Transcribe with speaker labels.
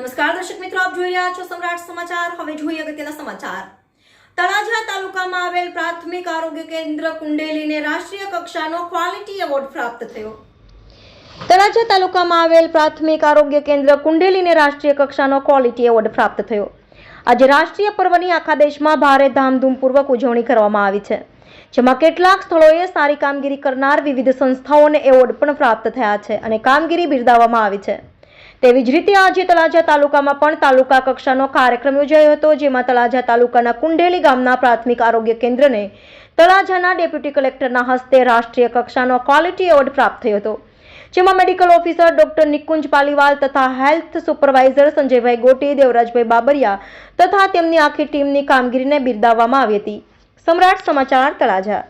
Speaker 1: નમસ્કાર દર્શક મિત્રો, આપ જોઈ રહ્યા છો સમ્રાટ સમાચાર. હવે જોઈએ અગત્યના સમાચાર. તળાજા તાલુકામાં આવેલ પ્રાથમિક આરોગ્ય કેન્દ્ર કુંડેલીને રાષ્ટ્રીય કક્ષાનો ક્વોલિટી એવોર્ડ પ્રાપ્ત થયો. તળાજા તાલુકામાં આવેલ પ્રાથમિક આરોગ્ય કેન્દ્ર કુંડેલીને રાષ્ટ્રીય કક્ષાનો ક્વોલિટી એવોર્ડ પ્રાપ્ત થયો. આજે રાષ્ટ્રીય પર્વની આખા દેશમાં ભારે ધામધૂમપૂર્વક ઉજવણી કરવામાં આવી છે, જેમાં કેટલાક સ્થળોએ સારી કામગીરી કરનાર વિવિધ સંસ્થાઓને એવોર્ડ પણ પ્રાપ્ત થયા છે અને કામગીરી બિરદાવવામાં આવી છે. તેવી જ રીતે આજે તળાજા તાલુકામાં પણ તાલુકા કક્ષાનો કાર્યક્રમ યોજાયો હતો, જેમાં તળાજા તાલુકાના કુંડેલી ગામના પ્રાથમિક આરોગ્ય કેન્દ્રને તળાજાના ડેપ્યુટી કલેક્ટરના હસ્તે રાષ્ટ્રીય કક્ષાનો ક્વોલિટી એવોર્ડ પ્રાપ્ત થયો હતો. જેમાં medical officer doctor Nikunj Paliwal તથા હેલ્થ સુપરવાઇઝર સંજયભાઈ ગોટી, દેવરાજભાઈ બાબરિયા તથા તેમની આખી ટીમની કામગીરીને બિરદાવવામાં આવી હતી. સમ્રાટ સમાચાર તળાજા